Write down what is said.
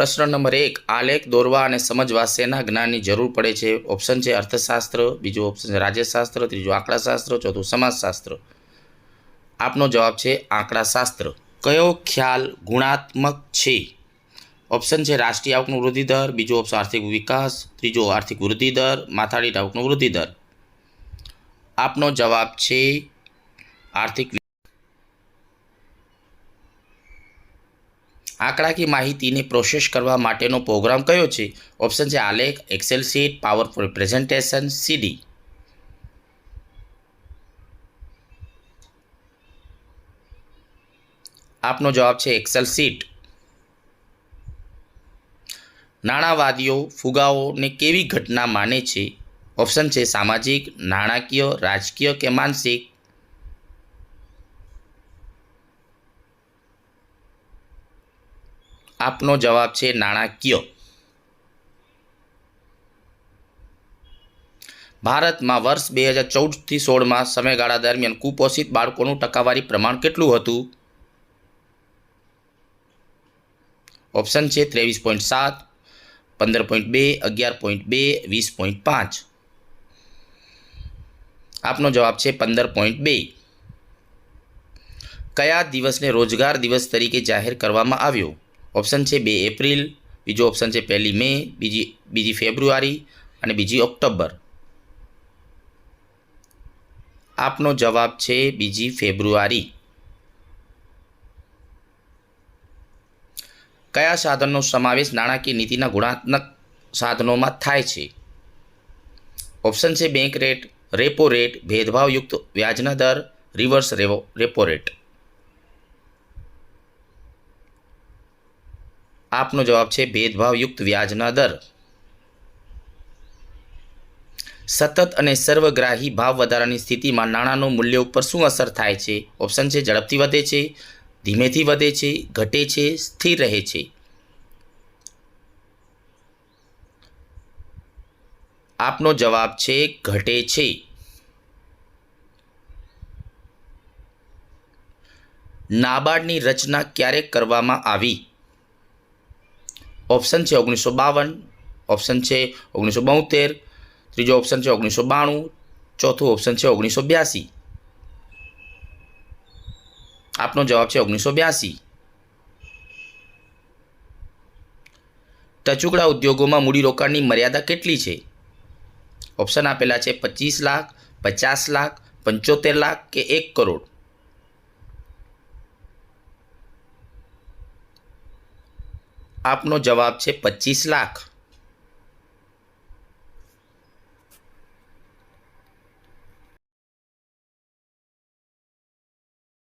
પ્રશ્ન નંબર એક, આલેખ દોરવા અને સમજવા શેના જ્ઞાનની જરૂર પડે છે. ઓપ્શન છે અર્થશાસ્ત્ર, બીજું ઓપ્શન છે રાજ્યશાસ્ત્ર, ત્રીજું આંકડાશાસ્ત્ર, ચોથું સમાજશાસ્ત્ર. આપનો જવાબ છે આંકડાશાસ્ત્ર. કયો ખ્યાલ ગુણાત્મક છે? ઓપ્શન છે રાષ્ટ્રીય આવકનો વૃદ્ધિ દર, બીજો ઓપ્શન આર્થિક વિકાસ, ત્રીજો આર્થિક વૃદ્ધિ દર માથાડી આવકનો વૃદ્ધિ દર. આપનો જવાબ છે આર્થિક આંકડાકીય માહિતીને પ્રોસેસ કરવા માટેનો પ્રોગ્રામ કયો છે? ઓપ્શન છે આલેખ Excel sheet power presentation CD આપનો જવાબ છે એક્સેલ શીટ નાણાવાદીઓ ફુગાઓને કેવી ઘટના માને છે? ઓપ્શન છે સામાજિક, નાણાકીય, રાજકીય કે માનસિક? આપનો જવાબ છે નાણાકીય. ભારતમાં વર્ષ બે હજાર ચૌદથી સોળમાં સમયગાળા દરમિયાન કુપોષિત બાળકોનું ટકાવારી પ્રમાણ કેટલું હતું? ઓપ્શન છે ત્રેવીસ પોઈન્ટ સાત, પંદર પોઈન્ટ બે, અગિયાર પોઈન્ટ બે, વીસ પોઈન્ટ પાંચ. આપનો જવાબ છે પંદર પોઈન્ટ બે. કયા દિવસને રોજગાર દિવસ તરીકે જાહેર કરવામાં આવ્યો? ઓપ્શન છે બે એપ્રિલ, બીજો ઓપ્શન છે પહેલી મે, બીજી બીજી ફેબ્રુઆરી અને બીજી ઓક્ટોબર. આપનો જવાબ છે બીજી ફેબ્રુઆરી. કયા સાધનનો સમાવેશ નાણાકીય નીતિના ગુણાત્મક સાધનોમાં થાય છે? ઓપ્શન છે બેંક રેટ, રેપો રેટ, ભેદભાવયુક્ત વ્યાજના દર, રિવર્સ રેવો, રેપો રેટ. આપનો જવાબ છે ભેદભાવયુક્ત વ્યાજના દર. સતત અને સર્વગ્રાહી ભાવ વધારાની સ્થિતિમાં નાણાંનું મૂલ્ય ઉપર શું અસર થાય છે? ઓપ્શન છે, ઝડપથી વધે છે, ધીમેથી વધે છે, ઘટે છે, સ્થિર રહે છે. આપનો જવાબ છે, ઘટે છે. નાબાર્ડની રચના ક્યારે કરવામાં આવી? ઓપ્શન છે ઓગણીસો બાવન, ઓપ્શન છે ઓગણીસો બોતેર, ત્રીજો ઓપ્શન છે ઓગણીસો બાણું, ચોથું ઓપ્શન છે ઓગણીસો બ્યાસી. આપનો જવાબ છે ઓગણીસો બ્યાસી. ટચુકડા ઉદ્યોગોમાં મૂડીરોકાણની મર્યાદા કેટલી છે? ઓપ્શન આપેલા છે પચીસ લાખ, પચાસ લાખ, પંચોતેર લાખ કે એક કરોડ. આપનો જવાબ છે પચીસ લાખ.